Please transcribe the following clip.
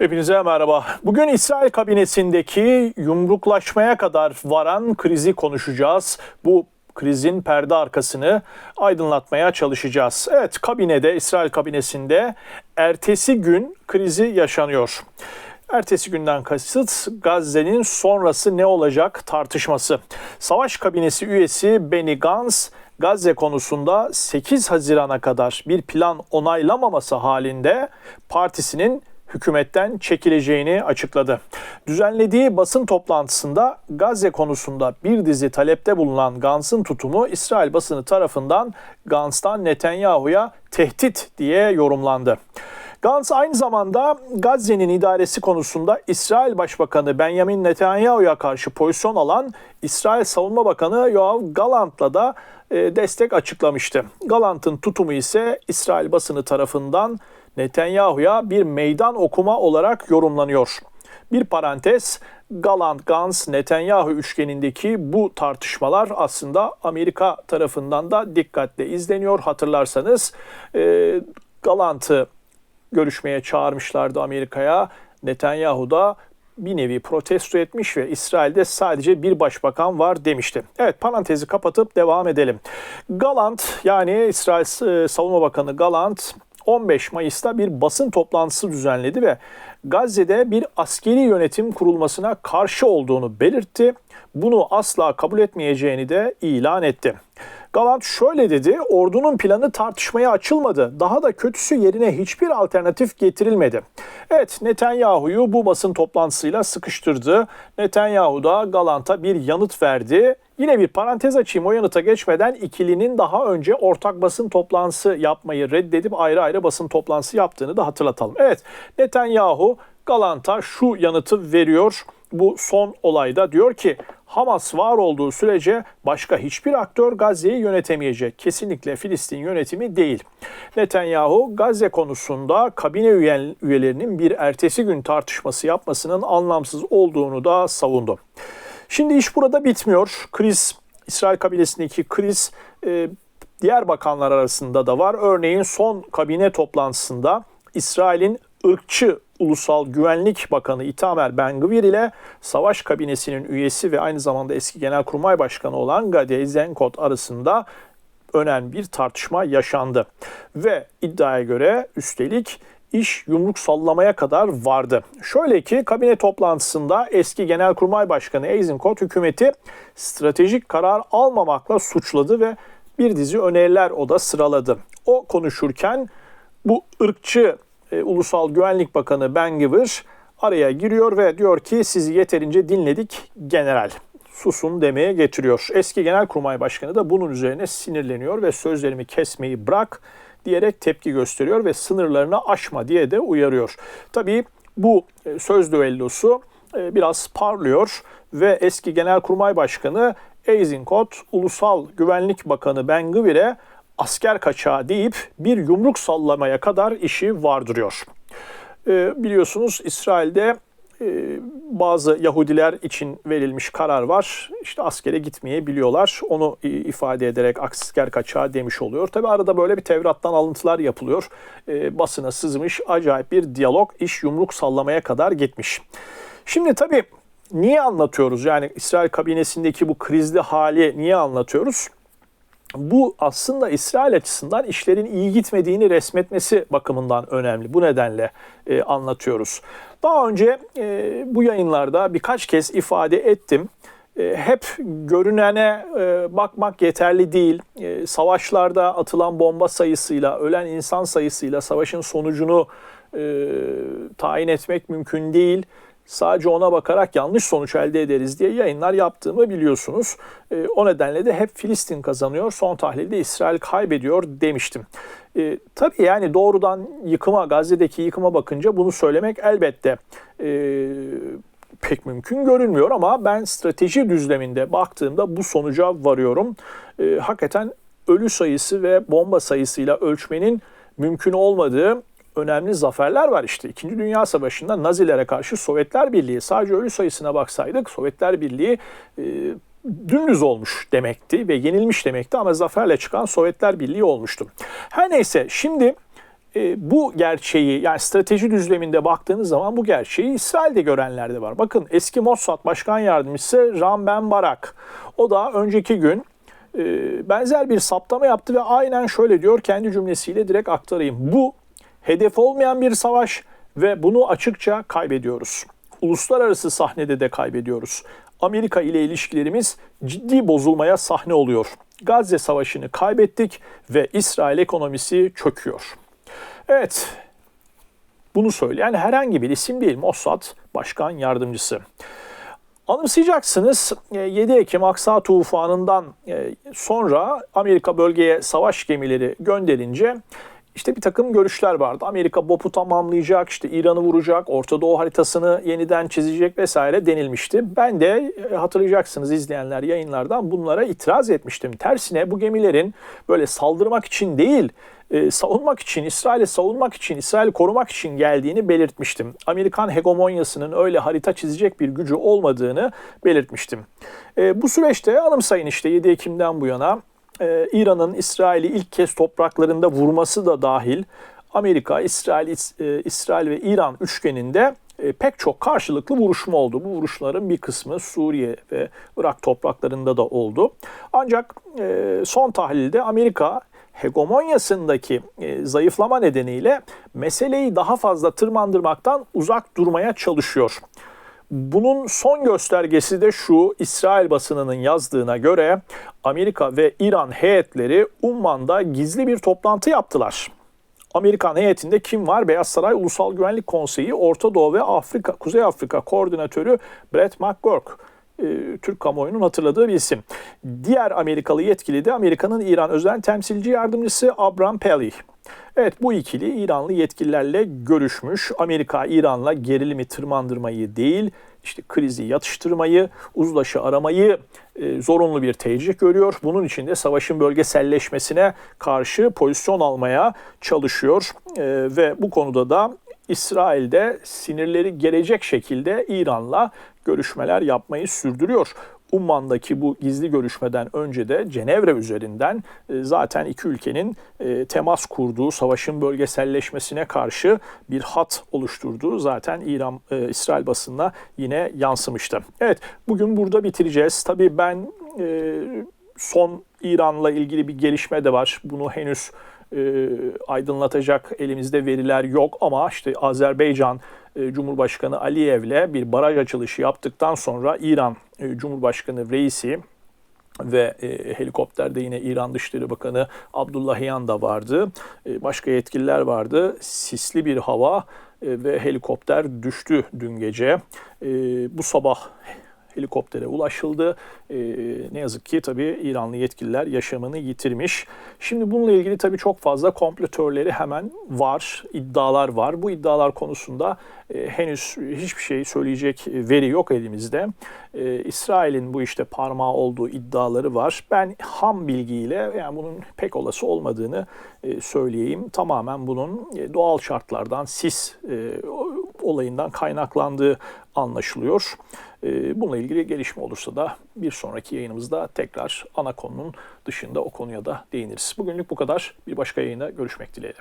Hepinize merhaba. Bugün İsrail kabinesindeki yumruklaşmaya kadar varan krizi konuşacağız. Bu krizin perde arkasını aydınlatmaya çalışacağız. Evet, kabinede, İsrail kabinesinde ertesi gün krizi yaşanıyor. Ertesi günden kasıt Gazze'nin sonrası ne olacak tartışması. Savaş kabinesi üyesi Benny Gantz Gazze konusunda 8 Haziran'a kadar bir plan onaylamaması halinde partisinin hükümetten çekileceğini açıkladı. Düzenlediği basın toplantısında Gazze konusunda bir dizi talepte bulunan Gantz'ın tutumu İsrail basını tarafından Gantz'tan Netanyahu'ya tehdit diye yorumlandı. Gantz aynı zamanda Gazze'nin idaresi konusunda İsrail Başbakanı Benjamin Netanyahu'ya karşı pozisyon alan İsrail Savunma Bakanı Yoav Galant'la da e, destek açıklamıştı. Galant'ın tutumu ise İsrail basını tarafından Netanyahu'ya bir meydan okuma olarak yorumlanıyor. Bir parantez, Galant, Gantz, Netanyahu üçgenindeki bu tartışmalar aslında Amerika tarafından da dikkatle izleniyor. Hatırlarsanız e, Galant'ı görüşmeye çağırmışlardı Amerika'ya. Netanyahu da bir nevi protesto etmiş ve İsrail'de sadece bir başbakan var demişti. Evet parantezi kapatıp devam edelim. Galant yani İsrail e, Savunma Bakanı Galant 15 Mayıs'ta bir basın toplantısı düzenledi ve Gazze'de bir askeri yönetim kurulmasına karşı olduğunu belirtti. Bunu asla kabul etmeyeceğini de ilan etti. Galant şöyle dedi, ordunun planı tartışmaya açılmadı. Daha da kötüsü yerine hiçbir alternatif getirilmedi. Evet, Netanyahu'yu bu basın toplantısıyla sıkıştırdı. Netanyahu da Galant'a bir yanıt verdi. Yine bir parantez açayım o yanıta geçmeden ikilinin daha önce ortak basın toplantısı yapmayı reddedip ayrı ayrı basın toplantısı yaptığını da hatırlatalım. Evet, Netanyahu Galant'a şu yanıtı veriyor bu son olayda diyor ki Hamas var olduğu sürece başka hiçbir aktör Gazze'yi yönetemeyecek. Kesinlikle Filistin yönetimi değil. Netanyahu Gazze konusunda kabine üyelerinin bir ertesi gün tartışması yapmasının anlamsız olduğunu da savundu. Şimdi iş burada bitmiyor. Kriz, İsrail kabinesindeki kriz e, diğer bakanlar arasında da var. Örneğin son kabine toplantısında İsrail'in ırkçı Ulusal Güvenlik Bakanı Itamar Ben-Gvir ile Savaş Kabinesi'nin üyesi ve aynı zamanda eski Genelkurmay Başkanı olan Gadi Eisenkot arasında önemli bir tartışma yaşandı. Ve iddiaya göre üstelik iş yumruk sallamaya kadar vardı. Şöyle ki kabine toplantısında eski Genelkurmay Başkanı Eisenkot hükümeti stratejik karar almamakla suçladı ve bir dizi öneriler o da sıraladı. O konuşurken bu ırkçı e, Ulusal Güvenlik Bakanı Ben Gvir araya giriyor ve diyor ki sizi yeterince dinledik general. Susun demeye getiriyor. Eski Genelkurmay Başkanı da bunun üzerine sinirleniyor ve sözlerimi kesmeyi bırak diyerek tepki gösteriyor ve sınırlarını aşma diye de uyarıyor. Tabii bu e, söz düellosu e, biraz parlıyor ve eski Genelkurmay Başkanı Eisenkot Ulusal Güvenlik Bakanı Ben Gvir'e asker kaçağı deyip bir yumruk sallamaya kadar işi vardırıyor. E, biliyorsunuz İsrail'de e, bazı Yahudiler için verilmiş karar var. İşte askere gitmeye biliyorlar. Onu ifade ederek asker kaçağı demiş oluyor. Tabi arada böyle bir Tevrat'tan alıntılar yapılıyor. E, basına sızmış acayip bir diyalog iş yumruk sallamaya kadar gitmiş. Şimdi tabi niye anlatıyoruz? Yani İsrail kabinesindeki bu krizli hali niye anlatıyoruz? Bu aslında İsrail açısından işlerin iyi gitmediğini resmetmesi bakımından önemli. Bu nedenle e, anlatıyoruz. Daha önce e, bu yayınlarda birkaç kez ifade ettim. E, hep görünene e, bakmak yeterli değil. E, savaşlarda atılan bomba sayısıyla, ölen insan sayısıyla savaşın sonucunu tayin etmek mümkün değil sadece ona bakarak yanlış sonuç elde ederiz diye yayınlar yaptığımı biliyorsunuz. E, o nedenle de hep Filistin kazanıyor, son tahlilde İsrail kaybediyor demiştim. E, tabii yani doğrudan yıkıma, Gazze'deki yıkıma bakınca bunu söylemek elbette e, pek mümkün görünmüyor ama ben strateji düzleminde baktığımda bu sonuca varıyorum. E, hakikaten ölü sayısı ve bomba sayısıyla ölçmenin mümkün olmadığı önemli zaferler var işte. İkinci Dünya Savaşı'nda Nazilere karşı Sovyetler Birliği sadece ölü sayısına baksaydık Sovyetler Birliği e, dümdüz olmuş demekti ve yenilmiş demekti ama zaferle çıkan Sovyetler Birliği olmuştu. Her neyse şimdi e, bu gerçeği yani strateji düzleminde baktığınız zaman bu gerçeği İsrail'de görenler de var. Bakın eski Mossad Başkan Yardımcısı Ram Ben Barak o da önceki gün e, benzer bir saptama yaptı ve aynen şöyle diyor kendi cümlesiyle direkt aktarayım. Bu hedef olmayan bir savaş ve bunu açıkça kaybediyoruz. Uluslararası sahnede de kaybediyoruz. Amerika ile ilişkilerimiz ciddi bozulmaya sahne oluyor. Gazze Savaşı'nı kaybettik ve İsrail ekonomisi çöküyor. Evet, bunu söyleyen herhangi bir isim değil Mossad Başkan Yardımcısı. Anımsayacaksınız 7 Ekim Aksa tufanından e, sonra Amerika bölgeye savaş gemileri gönderince işte bir takım görüşler vardı. Amerika BOP'u tamamlayacak, işte İran'ı vuracak, Orta Doğu haritasını yeniden çizecek vesaire denilmişti. Ben de e, hatırlayacaksınız izleyenler yayınlardan bunlara itiraz etmiştim. Tersine bu gemilerin böyle saldırmak için değil, e, savunmak için, İsrail'i savunmak için, İsrail'i korumak için geldiğini belirtmiştim. Amerikan hegemonyasının öyle harita çizecek bir gücü olmadığını belirtmiştim. E, bu süreçte anımsayın işte 7 Ekim'den bu yana e, İran'ın İsrail'i ilk kez topraklarında vurması da dahil Amerika, İsrail, e, İsrail ve İran üçgeninde e, pek çok karşılıklı vuruşma oldu. Bu vuruşların bir kısmı Suriye ve Irak topraklarında da oldu. Ancak e, son tahlilde Amerika hegemonyasındaki e, zayıflama nedeniyle meseleyi daha fazla tırmandırmaktan uzak durmaya çalışıyor. Bunun son göstergesi de şu, İsrail basınının yazdığına göre Amerika ve İran heyetleri Umman'da gizli bir toplantı yaptılar. Amerikan heyetinde kim var? Beyaz Saray Ulusal Güvenlik Konseyi Orta Doğu ve Afrika, Kuzey Afrika Koordinatörü Brett McGurk. E, Türk kamuoyunun hatırladığı bir isim. Diğer Amerikalı yetkili de Amerika'nın İran özel temsilci yardımcısı Abraham Pelley. Evet bu ikili İranlı yetkililerle görüşmüş. Amerika İran'la gerilimi tırmandırmayı değil, işte krizi yatıştırmayı, uzlaşı aramayı e, zorunlu bir tercih görüyor. Bunun için de savaşın bölgeselleşmesine karşı pozisyon almaya çalışıyor. E, ve bu konuda da İsrail'de sinirleri gelecek şekilde İran'la görüşmeler yapmayı sürdürüyor. Umman'daki bu gizli görüşmeden önce de Cenevre üzerinden e, zaten iki ülkenin e, temas kurduğu, savaşın bölgeselleşmesine karşı bir hat oluşturduğu zaten İran e, İsrail basınına yine yansımıştı. Evet, bugün burada bitireceğiz. Tabii ben son İran'la ilgili bir gelişme de var. Bunu henüz aydınlatacak elimizde veriler yok ama işte Azerbaycan e, Cumhurbaşkanı Aliyev'le bir baraj açılışı yaptıktan sonra İran Cumhurbaşkanı Reisi ve e, helikopterde yine İran Dışişleri Bakanı Abdullahiyan da vardı. E, başka yetkililer vardı. Sisli bir hava e, ve helikopter düştü dün gece. E, bu sabah helikoptere ulaşıldı. E, ne yazık ki tabii İranlı yetkililer yaşamını yitirmiş. Şimdi bununla ilgili tabii çok fazla komplo hemen var, iddialar var. Bu iddialar konusunda e, henüz hiçbir şey söyleyecek veri yok elimizde. E, İsrail'in bu işte parmağı olduğu iddiaları var. Ben ham bilgiyle yani bunun pek olası olmadığını e, söyleyeyim. Tamamen bunun e, doğal şartlardan, sis e, olayından kaynaklandığı anlaşılıyor. Ee, bununla ilgili gelişme olursa da bir sonraki yayınımızda tekrar ana konunun dışında o konuya da değiniriz. Bugünlük bu kadar. Bir başka yayında görüşmek dileğiyle.